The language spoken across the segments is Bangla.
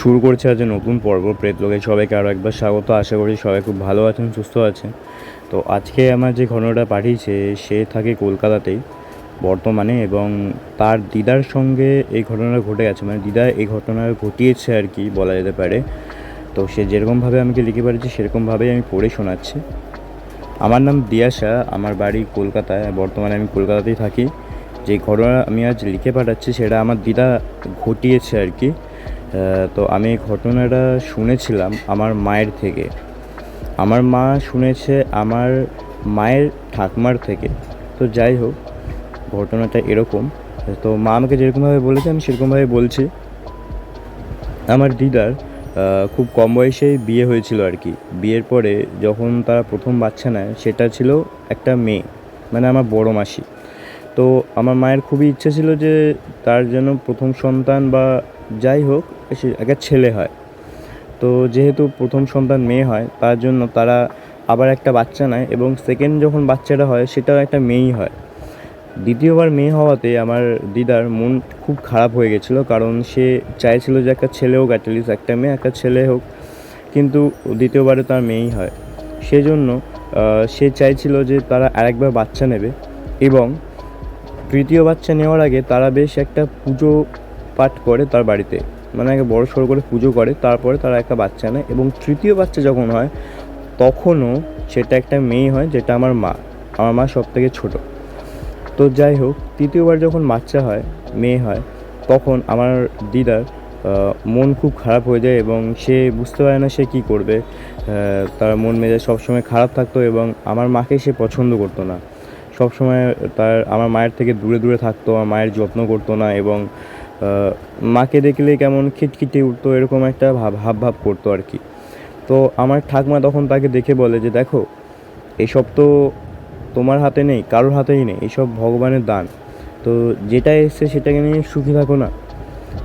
শুরু করছে আজ নতুন পর্ব। প্রেত লোকে সবাইকে আরও একবার স্বাগত। আশা করি সবাই খুব ভালো আছেন, সুস্থ আছেন। তো আজকে আমার যে ঘটনাটা পাঠিয়েছে, সে থাকে কলকাতাতেই, বর্তমানে, এবং তার দিদার সঙ্গে এই ঘটনাটা ঘটে গেছে। মানে দিদা এই ঘটনা ঘটিয়েছে আর কি বলা যেতে পারে। তো সে যেরকমভাবে আমাকে লিখে পাঠিয়েছে, সেরকমভাবেই আমি পড়ে শোনাচ্ছি। আমার নাম দিয়াশা আমার বাড়ি কলকাতায়, বর্তমানে আমি কলকাতাতেই থাকি। যে ঘটনা আমি আজ লিখে পাঠাচ্ছি, সেটা আমার দিদা ঘটিয়েছে আর কি। তো আমি ঘটনাটা শুনেছিলাম আমার মায়ের থেকে। আমার মা শুনেছে আমার মায়ের ঠাকমার থেকে। তো যাই হোক, ঘটনাটা এরকম। তো মা আমাকে যেরকমভাবে বলেছে, আমি সেরকমভাবে বলছি। আমার দিদার খুব কম বয়সেই বিয়ে হয়েছিল আর কি। বিয়ের পরে যখন তারা প্রথম বাচ্চা নেয়, সেটা ছিল একটা মেয়ে মানে আমার বড় মাসি। তো আমার মায়ের খুবই ইচ্ছে ছিল যে তার যেন প্রথম সন্তান বা যাই হোক সে একটা ছেলে হয়। তো যেহেতু প্রথম সন্তান মেয়ে হয়, তার জন্য তারা আবার একটা বাচ্চা নেয় এবং সেকেন্ড যখন বাচ্চাটা হয়, সেটাও একটা মেয়েই হয়। দ্বিতীয়বার মেয়ে হওয়াতে আমার দিদার মন খুব খারাপ হয়ে গেছিল, কারণ সে চাইছিল যে একটা ছেলে হোক অ্যাটলিস্ট একটা মেয়ে, একটা ছেলে হোক। কিন্তু দ্বিতীয়বারে তার মেয়েই হয়। সেজন্য সে চাইছিল যে তারা আরেকবার বাচ্চা নেবে এবং তৃতীয় বাচ্চা নেওয়ার আগে তারা বেশ একটা পুজো পাঠ করে তার বাড়িতে। মানে একটা বড় সড়ো করে পুজো করে, তারপরে তারা একটা বাচ্চা নেয় এবং তৃতীয় বাচ্চা যখন হয়, তখনও সেটা একটা মেয়ে হয় যেটা আমার মা। আমার মা সব থেকে ছোটো। তো যাই হোক, তৃতীয়বার যখন বাচ্চা হয়, মেয়ে হয়, তখন আমার দিদার মন খুব খারাপ হয়ে যায় এবং সে বুঝতে পারে না সে কী করবে। তার মন মেজাজ সবসময় খারাপ থাকতো এবং আমার মাকে সে পছন্দ করতো না। সবসময় তার, আমার মায়ের থেকে দূরে দূরে থাকতো, আমার মায়ের যত্ন করতো না এবং মাকে দেখলে কেমন খিটখিটে উঠতো, এরকম একটা ভাব ভাব ভাব করতো আর কি। তো আমার ঠাকমা তখন তাকে দেখে বলে যে, দেখো, এসব তো তোমার হাতে নেই, কারোর হাতেই নেই, এসব ভগবানের দান। তো যেটা এসছে সেটাকে নিয়ে সুখী থাকো না।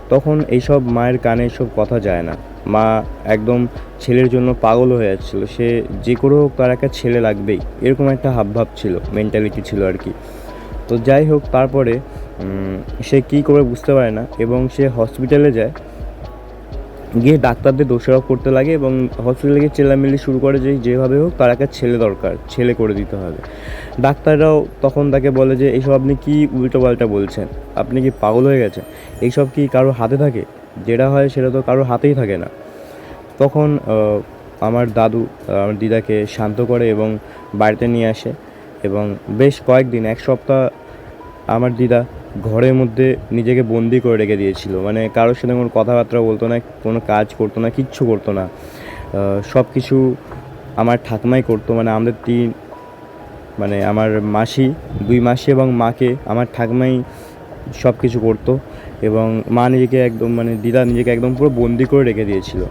তখন এইসব মায়ের কানে এসব কথা যায় না। মা একদম ছেলের জন্য পাগল হয়ে যাচ্ছিল। সে যে করে হোক তার একটা ছেলে লাগবেই, এরকম একটা হাবভাব ছিল মেন্টালিটি ছিল আর কি। তো যাই হোক, তারপরে সে কী করে বুঝতে পারে না এবং সে হসপিটালে যায়। গিয়ে ডাক্তারদের দোষারোপ করতে লাগে এবং হসপিটালে গিয়ে চেল্লামিল্লি শুরু করে যে যেভাবে হোক তার একটা ছেলে দরকার, ছেলে করে দিতে হবে। ডাক্তাররাও তখন তাকে বলে যে এইসব আপনি কি উল্টোপাল্টা বলছেন? আপনি কি পাগল হয়ে গেছেন? এইসব কি কারোর হাতে থাকে? যেটা হয় সেটা তো কারোর হাতেই থাকে না। তখন আমার দাদু, আমার দিদাকে শান্ত করে এবং বাড়িতে নিয়ে আসে এবং বেশ কয়েকদিন, এক সপ্তাহ আমার দিদা ঘরের মধ্যে নিজেকে বন্দি করে রেখে দিয়েছিল। মানে কারোর সাথে কোনো কথাবার্তা বলতো না, কোনো কাজ করতো না, কিচ্ছু করতো না। সব কিছু আমার ঠাকমাই করতো। মানে আমাদের তিন মানে আমার মাসি, দুই মাসি এবং মাকে আমার ঠাকমাই সব কিছু করতো এবং মা নিজেকে একদম মানে দিদা নিজেকে একদম পুরো বন্দি করে রেখে দিয়েছিল।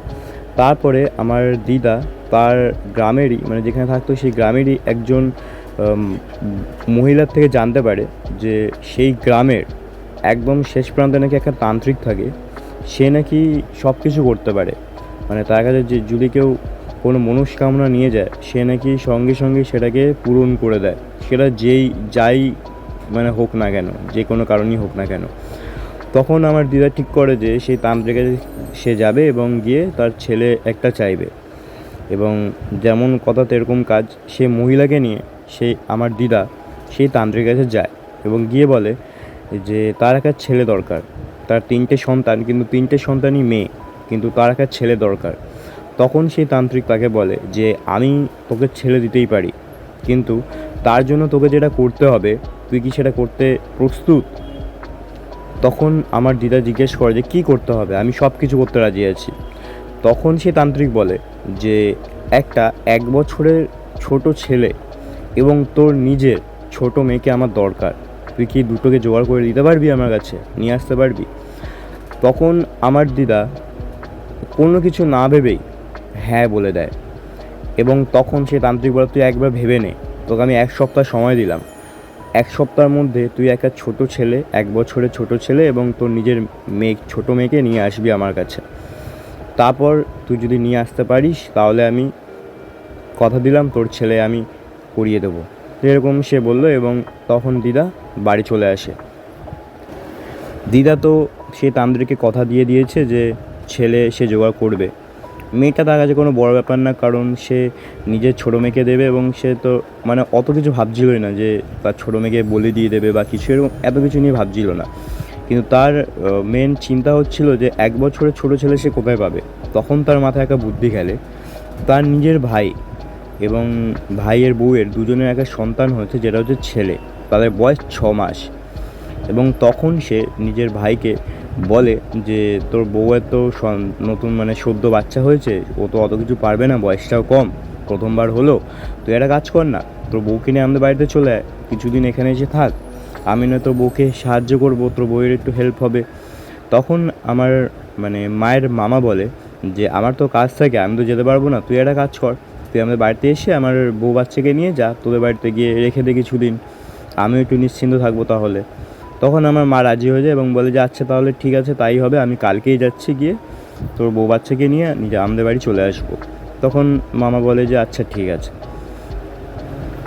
তারপরে আমার দিদা তার গ্রামেরই মানে যেখানে থাকতো সেই গ্রামেরই একজন মহিলার থেকে জানতে পারে যে সেই গ্রামের একদম শেষ প্রান্তে নাকি একটা তান্ত্রিক থাকে। সে নাকি সব কিছু করতে পারে। মানে তার কাছে যে যদি কেউ কোনো মনস্কামনা নিয়ে যায়, সে নাকি সঙ্গে সঙ্গে সেটাকে পূরণ করে দেয়। সেটা যেই, যাই মানে হোক না কেন, যে কোনো কারণেই হোক না কেন। তখন আমার দিদা ঠিক করে যে সেই তান্ত্রিকে সে যাবে এবং গিয়ে তার ছেলে একটা চাইবে। এবং যেমন কথা তেরকম কাজ, সে মহিলাকে নিয়ে সেই আমার দিদা, সেই তান্ত্রিক কাছে যায় এবং গিয়ে বলে যে, তার একটা ছেলে দরকার। তার তিনটে সন্তান, কিন্তু তিনটে সন্তানই মেয়ে, কিন্তু তার একটা ছেলে দরকার। তখন সেই তান্ত্রিক তাকে বলে যে, আমি তোকে ছেলে দিতেই পারি, কিন্তু তার জন্য তোকে যেটা করতে হবে, তুই কি সেটা করতে প্রস্তুত? তখন আমার দিদা জিজ্ঞেস করে যে, কী করতে হবে? আমি সব কিছু করতে রাজি আছি। তখন সে তান্ত্রিক বলে যে, একটা এক বছরের ছোট ছেলে এবং তোর নিজের ছোট মেয়েকে আমার দরকার। তুই কি দুটোকে জোগাড় করে দিতে পারবি আমার কাছে? নিয়ে আসতে পারবি? তখন আমার দিদা কোনো কিছু না ভেবেই হ্যাঁ বলে দেয়। এবং তখন সে তান্ত্রিক বলে, তুই একবার ভেবে নে। তোকে আমি এক সপ্তাহ সময় দিলাম। এক সপ্তাহের মধ্যে তুই একটা ছোট ছেলে, এক বছরের ছোট ছেলে এবং তোর নিজের মেয়ে, ছোট মেয়েকে নিয়ে আসবি আমার কাছে। তারপর তুই যদি নিয়ে আসতে পারিস, তাহলে আমি কথা দিলাম তোর ছেলে, আমি করিয়ে দেবো। এরকম সে বলল এবং তখন দিদা বাড়ি চলে আসে। দিদা তো সে তান্ত্রিককে কথা দিয়ে দিয়েছে যে ছেলে সে জোগাড় করবে। মেয়েটা তার কাছে কোনো বড় ব্যাপার না, কারণ সে নিজের ছোটো মেয়েকে দেবে এবং সে তো মানে অত কিছু ভাবছিলই না যে তার ছোটো মেয়েকে বলে দিয়ে দেবে বা কিছু, এরকম এত কিছু নিয়ে ভাবছিল না। কিন্তু তার মেন চিন্তা হচ্ছিল যে এক বছরের ছোটো ছেলে সে কোথায় পাবে? তখন তার মাথায় একটা বুদ্ধি খেলে তার নিজের ভাই এবং ভাইয়ের বউয়ের দুজনের একটা সন্তান হয়েছে, যেটা হচ্ছে ছেলে। তাদের বয়স ছ মাস। এবং তখন সে নিজের ভাইকে বলে যে, তোর বউয়ের তো নতুন মানে সদ্য বাচ্চা হয়েছে, ও তো অত কিছু পারবে না, বয়সটাও কম, প্রথমবার হলো। তুই একটা কাজ কর না, তোর বউকে নিয়ে আমাদের বাড়িতে চলে আয়, কিছুদিন এখানে এসে থাক। আমি না তোর বউকে সাহায্য করব, তোর বউয়ের একটু হেল্প হবে। তখন আমার মানে মায়ের মামা বলে যে, আমার তো কাজ থাকে, আমি তো যেতে পারব না, তুই একটা কাজ কর। তুই আমাদের বাড়িতে এসে আমার বউ বাচ্চাকে নিয়ে যা, তোদের বাড়িতে গিয়ে রেখে দে কিছুদিন। আমিও একটু নিশ্চিন্ত থাকব তাহলে। তখন আমার মা রাজি হয়ে যায় এবং বলে যে আচ্ছা তাহলে ঠিক আছে, তাই হবে, আমি কালকেই যাচ্ছি গিয়ে তোর বউ বাচ্চাকে নিয়ে নিজে আমাদের বাড়ি চলে আসব। তখন মামা বলে যে আচ্ছা ঠিক আছে।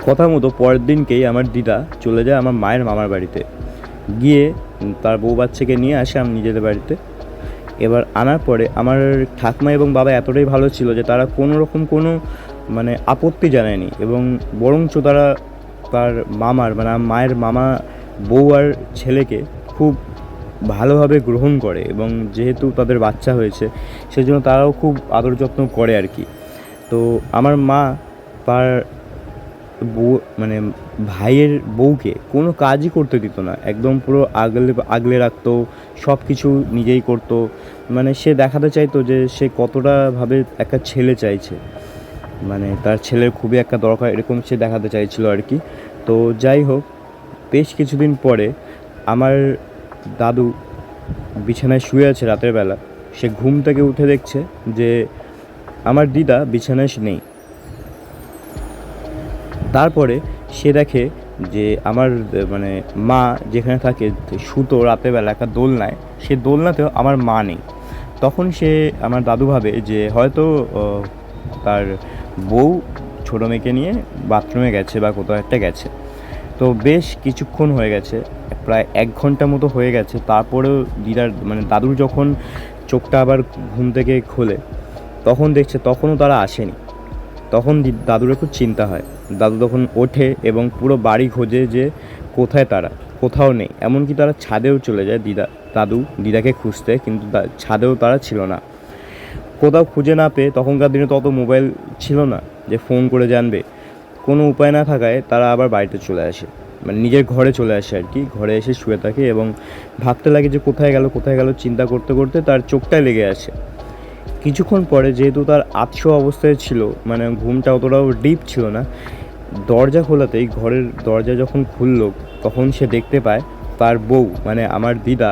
কথা মতো পরের দিনকেই আমার দিদা চলে যায় আমার মায়ের মামার বাড়িতে। গিয়ে তার বউ বাচ্চাকে নিয়ে আসে আমি নিজেদের বাড়িতে। এবার আনার পরে আমার ঠাকমা এবং বাবা এতটাই ভালো ছিল যে, তারা কোনো রকম কোনো মানে আপত্তি জানায়নি এবং বরঞ্চ তারা তার মামার মানে মায়ের মামা বউ আর ছেলেকে খুব ভালোভাবে গ্রহণ করে এবং যেহেতু তাদের বাচ্চা হয়েছে, সেজন্য তারাও খুব আদর যত্ন করে আর কি। তো আমার মা তার বউ মানে ভাইয়ের বউকে কোনো কাজই করতে দিত না, একদম পুরো আগলে আগলে রাখতো সব কিছু নিজেই করতো। মানে সে দেখাতে চাইতো যে সে কতটা ভাবে একটা ছেলে চাইছে। মানে তার ছেলের খুবই একটা দরকার, এরকম সে দেখাতে চাইছিল আর কি। তো যাই হোক, বেশ কিছুদিন পরে আমার দাদু বিছানায় শুয়ে আছে রাতের বেলা। সে ঘুম থেকে উঠে দেখছে যে আমার দিদা বিছানায় নেই। তারপরে সে দেখে যে আমার মানে মা যেখানে থাকে, সুতো রাতেরবেলা একটা দোলনায়, সে দোলনাতেও আমার মা নেই। তখন সে আমার দাদু ভাবে যে হয়তো তার বউ ছোটো মেয়েকে নিয়ে বাথরুমে গেছে বা কোথাও একটা গেছে। তো বেশ কিছুক্ষণ হয়ে গেছে, প্রায় এক ঘণ্টা মতো হয়ে গেছে। তারপরেও দিদার মানে দাদুর যখন চোখটা আবার ঘুম থেকে খোলে, তখন দেখছে তখনও তারা আসেনি। তখন দাদুর খুব চিন্তা হয়। দাদু তখন ওঠে এবং পুরো বাড়ি খোঁজে যে কোথায় তারা, কোথাও নেই। এমনকি তারা ছাদেও চলে যায় দিদা, দাদু দিদাকে খুঁজতে, কিন্তু ছাদেও তারা ছিল না। কোথাও খুঁজে না পেয়ে তখনকার দিনে তত মোবাইল ছিল না যে ফোন করে জানবে। কোনো উপায় না থাকায় তারা আবার বাড়িতে চলে আসে। মানে নিজের ঘরে চলে আসে আর কি। ঘরে এসে শুয়ে থাকে এবং ভাবতে লাগে যে কোথায় গেল কোথায় গেল চিন্তা করতে করতে তার চোখটায় লেগে আসে। কিছুক্ষণ পরে যেহেতু তার আতশো অবস্থায় ছিল মানে ঘুমটা অতটাও ডিপ ছিল না, দরজা খোলাতেই ঘরের দরজা যখন খুললো, তখন সে দেখতে পায় তার বউ মানে আমার দিদা,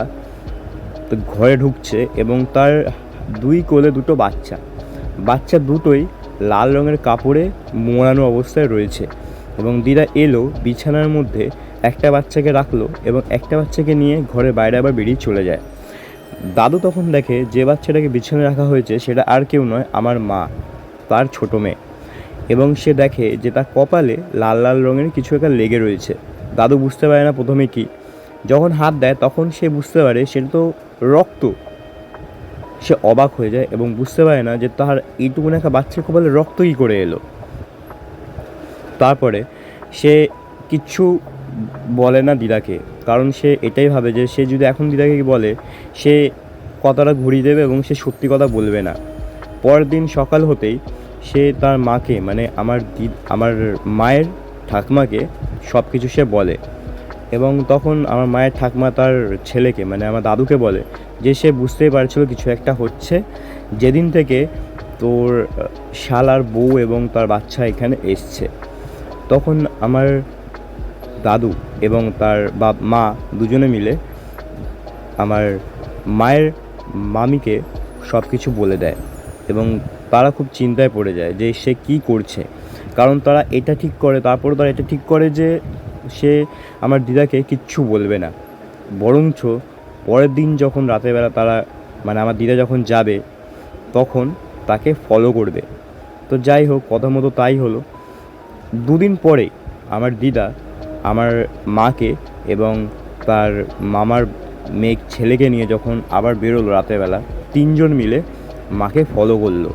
ঘরে ঢুকছে এবং তার দুই কোলে দুটো বাচ্চা। বাচ্চা দুটোই লাল রঙের কাপড়ে মোড়ানো অবস্থায় রয়েছে এবং দিদা এলো বিছানার মধ্যে একটা বাচ্চাকে রাখল এবং একটা বাচ্চাকে নিয়ে ঘরে বাইরে আবার বেরিয়ে চলে যায়। দাদু তখন দেখে যে বাচ্চাটাকে বিছানায় রাখা হয়েছে সেটা আর কেউ নয় আমার মা, তার ছোটো মেয়ে। এবং সে দেখে যে তার কপালে লাল লাল রঙের কিছু একটা লেগে রয়েছে। দাদু বুঝতে পারে না প্রথমে কি। যখন হাত দেয় তখন সে বুঝতে পারে সেটা তো রক্ত। সে অবাক হয়ে যায় এবং বুঝতে পারে না যে তার এইটুকুন একটা বাচ্চার কপালে রক্ত কী করে এলো। তারপরে সে কিচ্ছু বলে না দিদাকে, কারণ সে এটাই ভাবে যে সে যদি এখন দিদাকে বলে, সে কথাটা ঘুরিয়ে দেবে এবং সে সত্যি কথা বলবে না। পরের দিন সকাল হতেই সে তার মাকে মানে আমার দি আমার মায়ের ঠাকমাকে সব কিছু সে বলে। এবং তখন আমার মায়ের ঠাকমা তার ছেলেকে মানে আমার দাদুকে বলে যে সে বুঝতেই পারছিল কিছু একটা হচ্ছে। যেদিন থেকে তোর শালার বউ এবং তার বাচ্চা এখানে এসছে। তখন আমার দাদু এবং তার বা মা দুজনে মিলে আমার মায়ের মামিকে সব কিছু বলে দেয় এবং তারা খুব চিন্তায় পড়ে যায় যে সে কি করছে। কারণ তারা এটা ঠিক করে, তারপর তারা এটা ঠিক করে যে সে আমার দিদাকে কিচ্ছু বলবে না। বরঞ্চ পরের দিন যখন রাতের বেলা তারা মানে আমার দিদা যখন যাবে, তখন তাকে ফলো করবে। তো যাই হোক, কথা মতো তাই হলো। দুদিন পরে আমার দিদা আমার মাকে এবং তার মামার মেয়ে ছেলেকে নিয়ে যখন আবার বেরোলো রাতের বেলা তিনজন মিলে মাকে ফলো করল।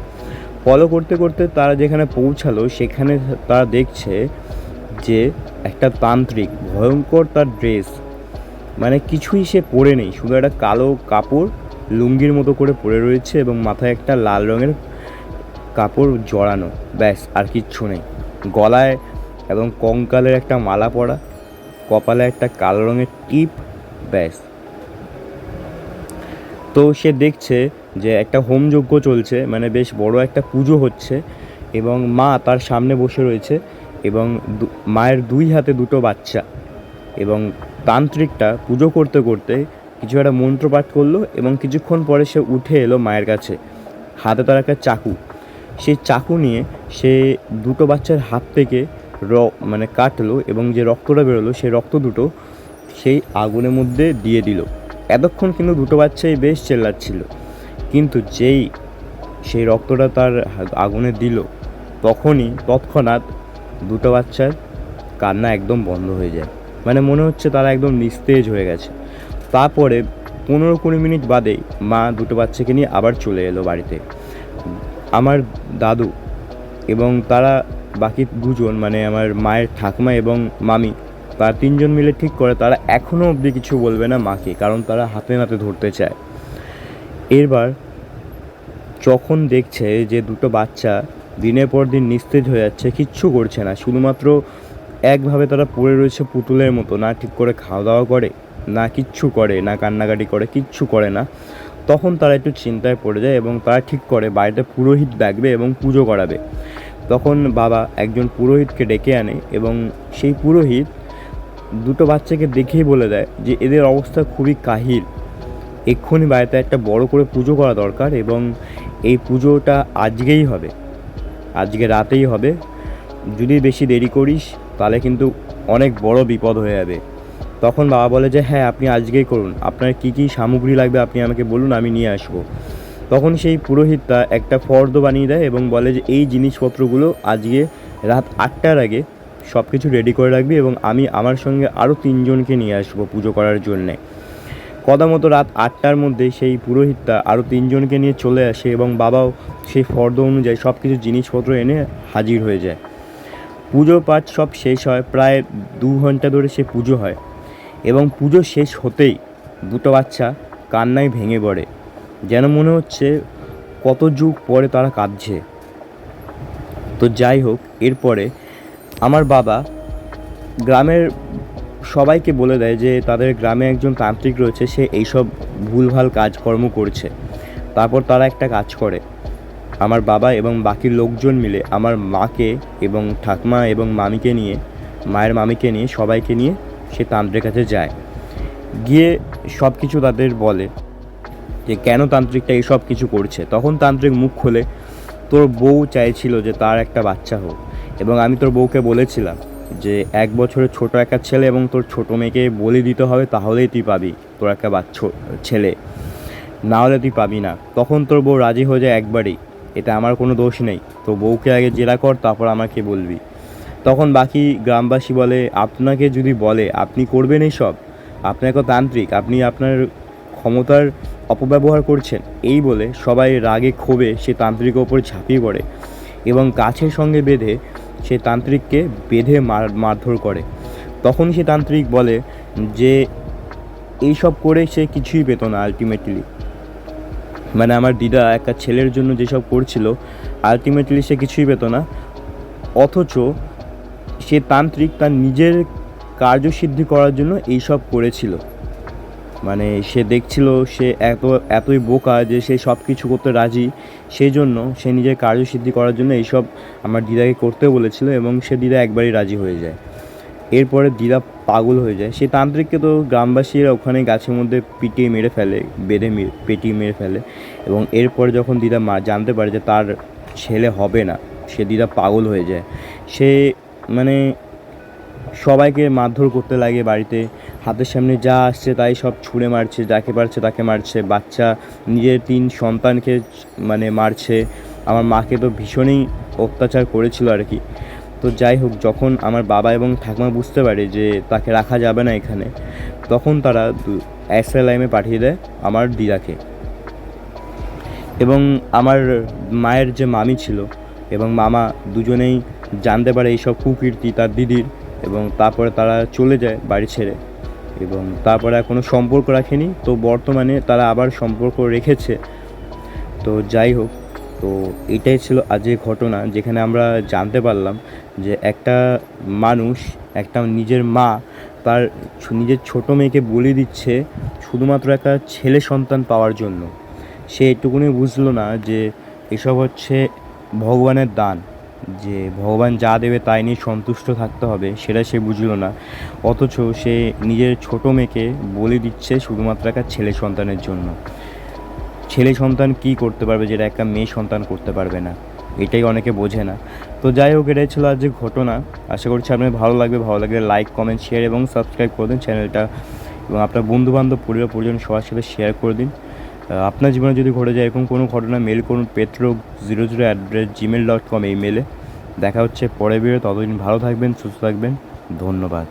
ফলো করতে করতে তারা যেখানে পৌঁছালো, সেখানে তারা দেখছে যে একটা তান্ত্রিক, ভয়ঙ্কর তার ড্রেস মানে কিছুই সে পরে নেই, শুধু একটা কালো কাপড় লুঙ্গির মতো করে পরে রয়েছে এবং মাথায় একটা লাল রঙের কাপড় জড়ানো। ব্যাস, আর কিচ্ছু নেই। গলায় এবং কঙ্কালের একটা মালা পরা, কপালে একটা কালো রঙের টিপ, ব্যাস। তো সে দেখছে যে একটা হোমযজ্ঞ চলছে মানে বেশ বড় একটা পুজো হচ্ছে এবং মা তার সামনে বসে রয়েছে এবং মায়ের দুই হাতে দুটো বাচ্চা এবং তান্ত্রিকটা পুজো করতে করতে কিছু একটা মন্ত্র পাঠ করল এবং কিছুক্ষণ পরে সে উঠে এলো মায়ের কাছে। হাতে তার একটা চাকু। সেই চাকু নিয়ে সে দুটো বাচ্চার হাত থেকে র মানে কাটলো এবং যে রক্তটা বেরোলো সেই রক্ত দুটো সেই আগুনের মধ্যে দিয়ে দিল। এতক্ষণ কিন্তু দুটো বাচ্চাই বেশ চেল্লাচ্ছিল। কিন্তু যেই সেই রক্তটা তার আগুনে দিল, তখনই তৎক্ষণাৎ দুটো বাচ্চার কান্না একদম বন্ধ হয়ে যায়। মানে মনে হচ্ছে তারা একদম নিস্তেজ হয়ে গেছে। তারপরে পনেরো কুড়ি মিনিট বাদেই মা দুটো বাচ্চাকে নিয়ে আবার চলে এলো বাড়িতে। আমার দাদু এবং তারা বাকি দুজন মানে আমার মায়ের ঠাকুমা এবং মামি, তারা তিনজন মিলে ঠিক করে তারা এখনও অবধি কিছু বলবে না মাকে, কারণ তারা হাতে নাতে ধরতে চায়। এরবার যখন দেখছে যে দুটো বাচ্চা দিনের পর দিন নিস্তেজ হয়ে যাচ্ছে, কিচ্ছু করছে না। শুধুমাত্র একভাবে তারা পড়ে রয়েছে পুতুলের মতো, না ঠিক করে খাওয়া দাওয়া করে, না কিচ্ছু করে, না কান্নাকাটি করে, কিচ্ছু করে না। তখন তারা একটু চিন্তায় পড়ে যায় এবং তারা ঠিক করে, বাড়িতে পুরোহিত ডাকবে এবং পুজো করাবে। তখন বাবা একজন পুরোহিতকে ডেকে আনে এবং সেই পুরোহিত দুটো বাচ্চাকে দেখেই বলে দেয় যে, এদের অবস্থা খুবই কাহিল। এক্ষুনি বাড়িতে একটা বড় করে পুজো করা দরকার এবং এই পুজোটা আজকেই হবে। আজকে রাতেই হবে। যদি বেশি দেরি করিস, তাহলে কিন্তু অনেক বড় বিপদ হয়ে যাবে। তখন বাবা বলে যে হ্যাঁ আপনি আজকেই করুন। আপনার কী কী সামগ্রী লাগবে আপনি আমাকে বলুন, আমি নিয়ে আসব। তখন সেই পুরোহিতটা একটা ফর্দ বানিয়ে দেয় এবং বলে যে, এই জিনিসপত্রগুলো আজকে রাত আটটার আগে সব কিছু রেডি করে রাখবি এবং আমি আমার সঙ্গে আরও তিনজনকে নিয়ে আসব পুজো করার জন্যে। কথা মতো রাত আটটার মধ্যে সেই পুরোহিতটা আরও তিনজনকে নিয়ে চলে আসে এবং বাবাও সেই ফর্দ অনুযায়ী সব কিছু জিনিসপত্র এনে হাজির হয়ে যায়। পুজো পাঠ সব শেষ হয়, প্রায় দু ঘণ্টা ধরে সে পুজো হয় এবং পুজো শেষ হতেই দুটো বাচ্চা কান্নায় ভেঙে পড়ে, যেন মনে হচ্ছে কত যুগ পরে তারা কাঁদছে। তো যাই হোক, এরপরে আমার বাবা গ্রামের সবাইকে বলে দেয় যে তাদের গ্রামে একজন তান্ত্রিক রয়েছে, সে এইসব ভুলভাল কাজকর্ম করছে। তারপর তারা একটা কাজ করে। আমার বাবা এবং বাকি লোকজন মিলে আমার মাকে এবং ঠাকমা এবং মামিকে নিয়ে, মায়ের মামিকে নিয়ে, সবাইকে নিয়ে সে তান্ত্রিকের কাছে যায়। গিয়ে সব কিছু তাদের বলে যে, কেন তান্ত্রিকটা এইসব কিছু করছে? তখন তান্ত্রিক মুখ খোলে, তোর বউ চাইছিল যে তার একটা বাচ্চা হোক এবং আমি তোর বউকে বলেছিলাম যে এক বছরের ছোট একটা ছেলে এবং তোর ছোট মেয়েকে বলি দিতে হবে, তাহলেই তুই পাবি। তোর একটা বাচ্চা ছেলে। না হলে তুই পাবি না। তখন তোর বউ রাজি হয়ে যায় একবারই। এটা আমার কোনো দোষ নেই। তো বউকে আগে জেরা কর, তারপর আমাকে বলবি। তখন বাকি গ্রামবাসী বলে, আপনাকে যদি বলে, আপনি করবেন এই সব আপনাকে তান্ত্রিক। আপনি আপনার ক্ষমতার অপব্যবহার করছেন। এই বলে সবাই রাগে ক্ষোভে সে তান্ত্রিকের ওপর ঝাঁপিয়ে পড়ে এবং গাছের সঙ্গে বেঁধে সে তান্ত্রিককে বেঁধে মার, মারধর করে। তখন সে তান্ত্রিক বলে যে, এইসব করে সে কিছুই পেত না আলটিমেটলি মানে আমার দিদা একটা ছেলের জন্য যেসব করছিল আলটিমেটলি সে কিছুই পেত না। অথচ সে তান্ত্রিক তার নিজের কার্যসিদ্ধি করার জন্য এইসব করেছিল। মানে সে দেখছিল, সে এত, এতই বোকা যে সে সব কিছু করতে রাজি। সেই জন্য সে নিজের কার্যসিদ্ধি করার জন্য এইসব আমার দিদাকে করতে বলেছিল এবং সে দিদা একবারই রাজি হয়ে যায়। এরপরে দিদা পাগল হয়ে যায়। সে তান্ত্রিককে তো গ্রামবাসীরা ওখানে গাছের মধ্যে পিটিয়ে মেরে ফেলে, বেঁধে পেটিয়ে মেরে ফেলে এবং এরপরে যখন দিদা মা, জানতে পারে যে তার ছেলে হবে না, সে দিদা পাগল হয়ে যায়। সে মানে সবাইকে মারধর করতে লাগে বাড়িতে। হাতের সামনে যা আসছে তাই সব ছুঁড়ে মারছে, যাকে পারছে তাকে মারছে। বাচ্চা, নিজের তিন সন্তানকে মানে মারছে। আমার মাকে তো ভীষণই অত্যাচার করেছিল আর কি তো যাই হোক, যখন আমার বাবা এবং ঠাকুমা বুঝতে পারে যে তাকে রাখা যাবে না এখানে, তখন তারা অ্যাসালাইমে পাঠিয়ে দেয় আমার দিদাকে। এবং আমার মায়ের যে মামি ছিল এবং মামা দুজনেই জানতে পারে এইসব কুকীর্তি তার দিদির এবং তারপরে তারা চলে যায় বাড়ি ছেড়ে। এবং তারপরে আর কোনো সম্পর্ক রাখেনি। তো বর্তমানে তারা আবার সম্পর্ক রেখেছে। তো যাই হোক, তো এটাই ছিল আজকের ঘটনা, যেখানে আমরা জানতে পারলাম যে একটা মানুষ, একটা নিজের মা, তার নিজের ছোটো মেয়েকে বলি দিচ্ছে শুধুমাত্র একটা ছেলে সন্তান পাওয়ার জন্য। সে এটুকুনি বুঝলো না যে এসব হচ্ছে ভগবানের দান। যে ভগবান যা দেবে তাই নিয়ে সন্তুষ্ট থাকতে হবে, সেটা সে বুঝলো না। অথচ সে নিজের ছোটো মেয়েকে বলি দিচ্ছে শুধুমাত্র একটা ছেলে সন্তানের জন্য। ছেলে সন্তান কি করতে পারবে যেটা একটা মেয়ে সন্তান করতে পারবে না? এটাই অনেকে বোঝে না। তো যাই হোক, এটাই ছিল আজ ঘটনা। আশা করছি আপনার ভালো লাগবে। ভালো লাগলে লাইক কমেন্ট শেয়ার এবং সাবস্ক্রাইব করে দিন চ্যানেলটা। এবং আপনার বন্ধুবান্ধব, পরিবার, পরিজন, সবার সাথে শেয়ার করে দিন। আপনার জীবনে যদি ঘটে যায়, এরকম কোনো ঘটনা মেল করুন petro zero zero at Gmail dot com এই মেলে দেখা হচ্ছে পরে বেরো ততদিন ভালো থাকবেন, সুস্থ থাকবেন, ধন্যবাদ।